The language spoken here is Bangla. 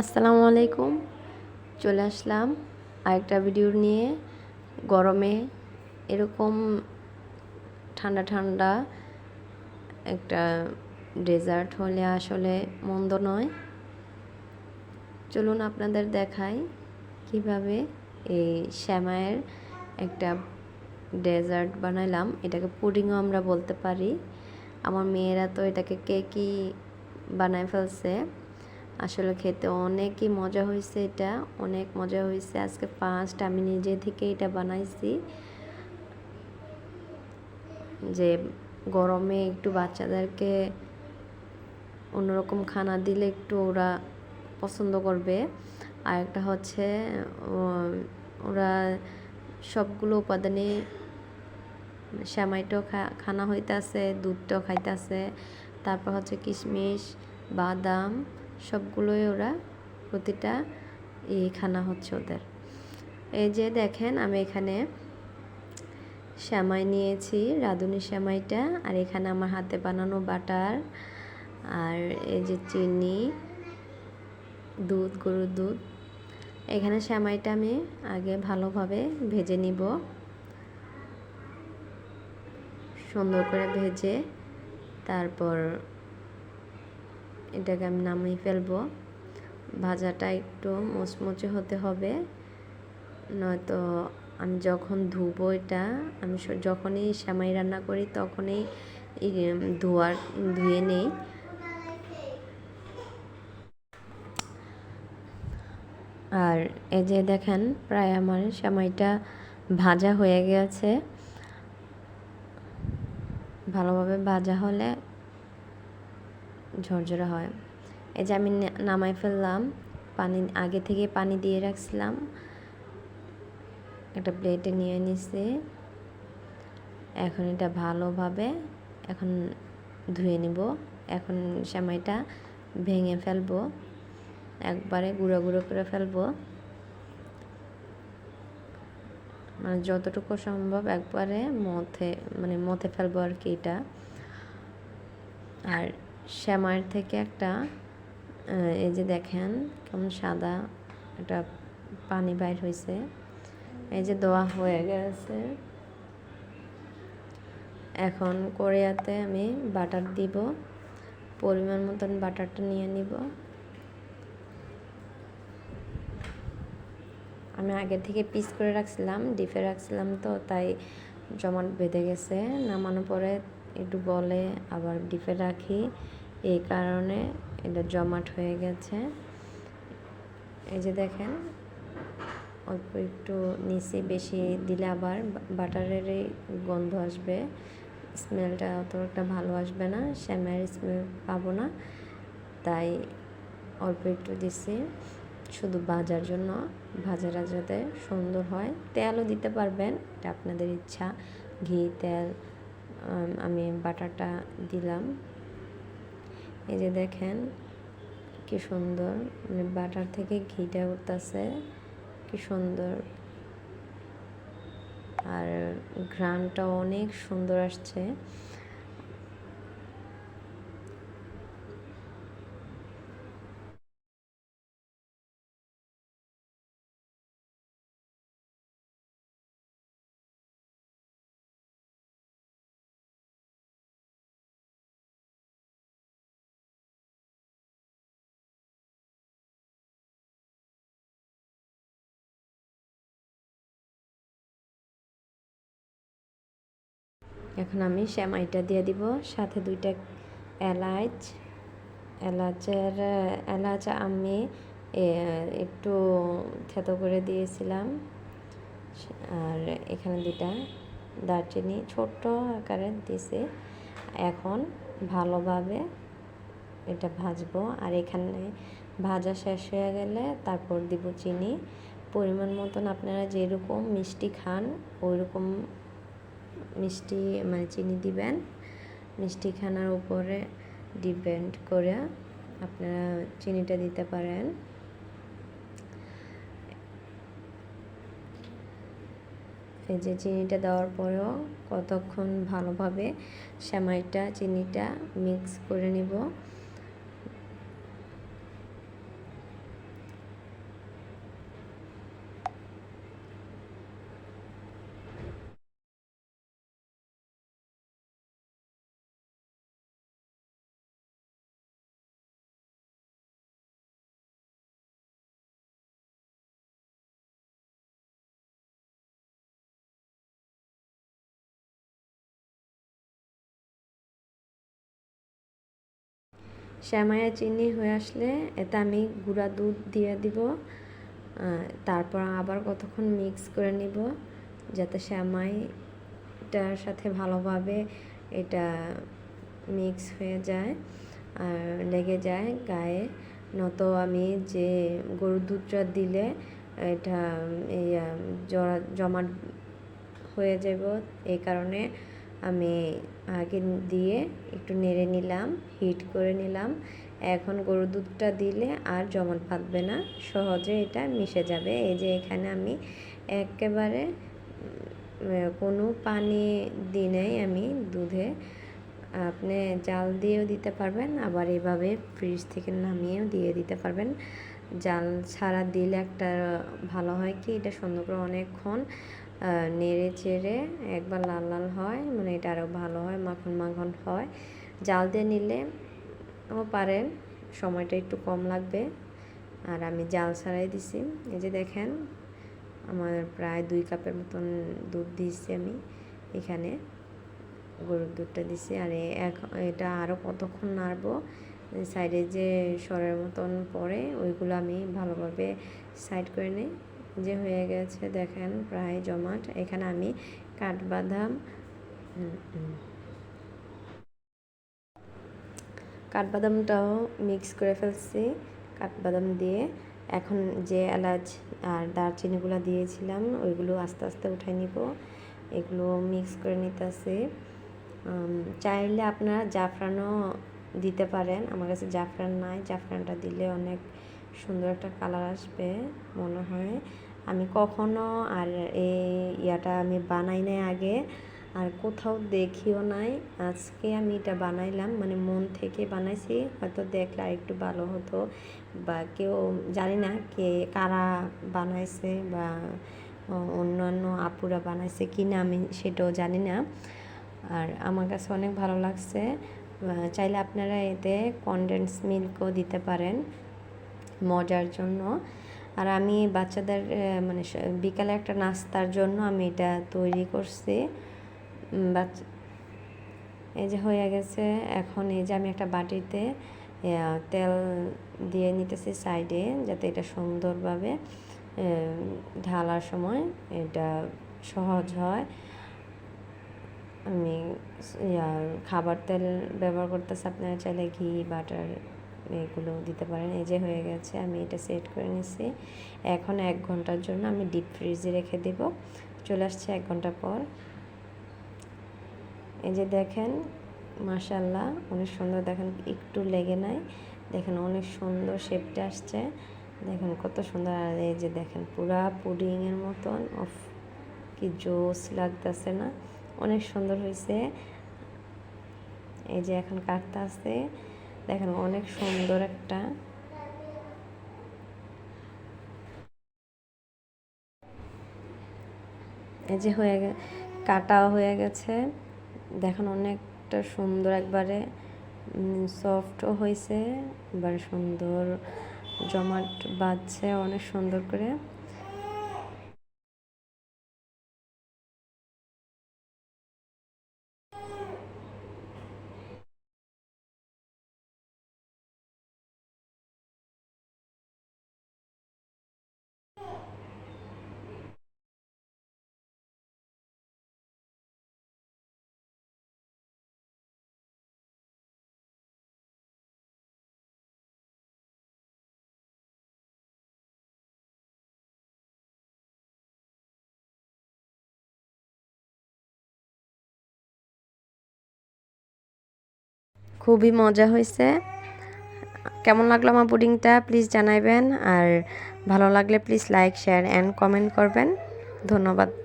আসসালামু আলাইকুম। চলে আসলাম আরেকটা ভিডিও নিয়ে। গরমে এরকম ঠান্ডা ঠান্ডা একটা ডেজার্ট হলে আসলে মন্দ নয়। চলুন আপনাদের দেখাই কীভাবে এই শ্যামায়ের একটা ডেজার্ট বানাইলাম। এটাকে পুডিংও আমরা বলতে পারি। আমার মেয়েরা তো এটাকে কেকই বানায় ফেলছে। আসলে খেতে অনেকই মজা হয়েছে এটা, অনেক মজা হয়েছে। আজকে ফার্স্ট আমি নিজে থেকে এটা বানাইছি। যে গরমে একটু বাচ্চাদেরকে অন্যরকম খানা দিলে একটু ওরা পছন্দ করবে। আর একটা হচ্ছে ওরা সবগুলো উপাদানে শ্যামাইটাও খানা হইতেছে, দুধটাও খাইতেছে। তারপর হচ্ছে কিশমিশ, বাদাম সবগুলোই ওরা, প্রতিটা খানা হচ্ছে ওদের। এই যে দেখেন, আমি এখানে শ্যামাই নিয়েছি, রাঁধুনি শ্যামাইটা, আর এখানে আমার হাতে বানানো বাটার, আর এই যে চিনি, দুধ, গরুর দুধ। এখানে শ্যামাইটা আমি আগে ভালোভাবে ভেজে নিব। সুন্দর করে ভেজে তারপর এটাকে আমি নামিয়ে ফেলব। ভাজাটা একটু মুচমুচে হতে হবে। নয়তো আমি যখন ধুবো এটা, আমি যখনই শ্যামাই রান্না করি তখনই ধোয়ার ধুয়ে নেই। আর এই যে দেখেন প্রায় আমার শ্যামাইটা ভাজা হয়ে গেছে। ভালোভাবে ভাজা হলে ঝরঝরা হয়। এই যে আমি নামাই ফেললাম, পানি আগে থেকে পানি দিয়ে রাখছিলাম। একটা প্লেটে নিয়ে নিছি। এখন এটা ভালোভাবে এখন ধুয়ে নিব। এখন সেমাইটা ভেঙে ফেলব। একবারে গুঁড়ো গুঁড়ো করে ফেলব। মানে যতটুকু সম্ভব একবারে মথে মানে মথে ফেলব আর কি এটা। আর শ্যামার থেকে একটা এই যে দেখেন কেমন সাদা একটা পানি বাইর হয়েছে এই যে দোয়া হয়ে গেছে। এখন কোরিয়াতে আমি বাটার দিব, পরিমাণ মতন বাটারটা নিয়ে নিব। আমি আগে থেকে পিস করে রাখছিলাম, ডিপে রাখছিলাম তো, তাই জমাট বেঁধে গেছে। নামানোর পরে একটু বলে আবার ডিপে রাখি। এই কারণে এটা জমাট হয়ে গেছে। এই যে দেখেন, অল্প একটু নিচে বেশি দিলে আবার বাটারেরই গন্ধ আসবে। স্মেলটা অত একটা ভালো আসবে না শ্যামের স্মেল পাবো না। তাই অল্প একটু দিছি। শুধু ভাজার জন্য ভাজাটা যাতে সুন্দর হয়। তেলও দিতে পারবেন, এটা আপনাদের ইচ্ছা। ঘি, তেল আমি বাটারটা দিলাম। এই যে দেখেন কি সুন্দর মানে বাটার থেকে ঘিটা উঠতেছে, কি সুন্দর। আর ঘ্রানটা অনেক সুন্দর আসছে। এখন আমি শ্যামাইটা দিয়ে দিব, সাথে দুইটা এলাচ। এলাচের, এলাচ আমি একটু থেতো করে দিয়েছিলাম। আর এখানে দুইটা দারচিনি ছোট্ট আকারে দিছে এখন ভালোভাবে এটা ভাজবো। আর এখানে ভাজা শেষ হয়ে গেলে তারপর দিব চিনি। পরিমাণ মতন আপনারা যেরকম মিষ্টি খান ওই রকম মিষ্টি মানে চিনি দিবেন। মিষ্টি খানার উপরে ডিপেন্ড করে আপনারা চিনিটা দিতে পারেন। এই যে চিনিটা দেওয়ার পরেও কতক্ষণ ভালোভাবে সেমাইটা, চিনিটা মিক্স করে নিব। শ্যামাইয়া চিনি হয়ে আসলে এতে আমি গুঁড়া দুধ দিয়ে দিব তারপর আবার কতক্ষণ মিক্স করে নিব যাতে শ্যামাইটার সাথে ভালোভাবে এটা মিক্স হয়ে যায় আর লেগে যায় গায়ে। নত আমি যে গরুর দুধটা দিলে এটা এই জমাট হয়ে যাব এই কারণে আমি আগে দিয়ে একটু নেড়ে নিলাম হিট করে নিলাম। এখন গরুর দুধটা দিলে আর জমাট বাঁধবে না, সহজে এটা মিশে যাবে। এই যে এখানে আমি একেবারে কোনো পানি দিনেই আমি দুধে, আপনি জাল দিয়েও দিতে পারবেন, আবার এভাবে ফ্রিজ থেকে নামিয়েও দিয়ে দিতে পারবেন। জাল ছাড়া দিলে একটা, ভালো হয় কি, এটা সুন্দর করে অনেকক্ষণ নেড়ে চেড়ে একবার লাল লাল হয় মানে এটা আরও ভালো হয়, মাখন মাখন হয়। জাল দিয়ে নিলে ও পারেন সময়টা একটু কম লাগবে। আর আমি জাল ছাড়াই দিছি। এই যে দেখেন, আমার প্রায় দুই কাপের মতন দুধ দিয়েছি আমি এখানে। গরুর দুধটা দিছি। আর এটা আরও কতক্ষণ নাড়বো? সাইডে যে সরের মতন পরে ওইগুলো আমি ভালোভাবে সাইড করে নিই। যে হয়ে গেছে, দেখেন প্রায় জমাট। এখানে আমি কাঠবাদাম কাঠবাদামটাও মিক্স করে ফেলছি। কাঠবাদাম দিয়ে এখন যে এলাচ আর দারচিনিগুলো দিয়েছিলাম, ওইগুলো আস্তে আস্তে উঠে নিব। এগুলো মিক্স করে নিতেছি। চাইলে আপনারা জাফরানও দিতে পারেন। আমার কাছে জাফরান নাই। জাফরানটা দিলে অনেক সুন্দর একটা কালার আসবে, মনে হয়। আমি কখনো আর এই ইয়াটা আমি বানাই নাই আগে, আর কোথাও দেখিও নাই। আজকে আমি এটা বানাইলাম মানে মন থেকে বানাইছি, হয়তো দেখলে একটু ভালো হতো। বা কেউ, জানি না কে, কারা বানাইছে বা অন্যান্য আপুরা বানাইছে কি না আমি সেটাও জানি না। আর আমার কাছে অনেক ভালো লাগছে। চাইলে আপনারা এতে কনডেন্স মিল্কও দিতে পারেন মজার জন্য। আর আমি বাচ্চাদের মানে বিকালে একটা নাস্তার জন্য আমি এটা তৈরি করছি। বাচ্চা এই যে হয়ে গেছে, এখন এই যে আমি একটা বাটিতে তেল দিয়ে নিতেছি সাইডে যাতে এটা সুন্দরভাবে ঢালার সময় এটা সহজ হয়। আমি খাবার তেল ব্যবহার করতেছি, আপনারা চাইলে ঘি, বাটার এগুলো দিতে পারেন। এই যে হয়ে গেছে, আমি এটা সেট করে নিছি। এখন এক ঘণ্টার জন্য আমি ডিপ ফ্রিজে রেখে দেব। চলে আসছে এক ঘণ্টা পর। এই যে দেখেন মাশাল্লাহ অনেক সুন্দর। দেখেন, একটু লেগে নাই। দেখেন, অনেক সুন্দর শেপটা আসছে। দেখেন, কত সুন্দর। আর এই যে দেখেন, পুরা পুডিংয়ের মতন। অফ কি জোস লাগতেছে না? অনেক সুন্দর হয়েছে এই যে এখন কাটতে আসতে দেখেন অনেক সুন্দর একটা এই যে হয়ে কাটাও হয়ে গেছে। দেখেন অনেকটা সুন্দর একবারে সফটও হয়েছে এবার সুন্দর জমাট বাজছে অনেক সুন্দর করে। খুবই মজা হয়েছে। কেমন লাগল আমার পুডিংটা? প্লিজ জানাইবেন। আর ভালো লাগলে please like share and comment করবেন। ধন্যবাদ।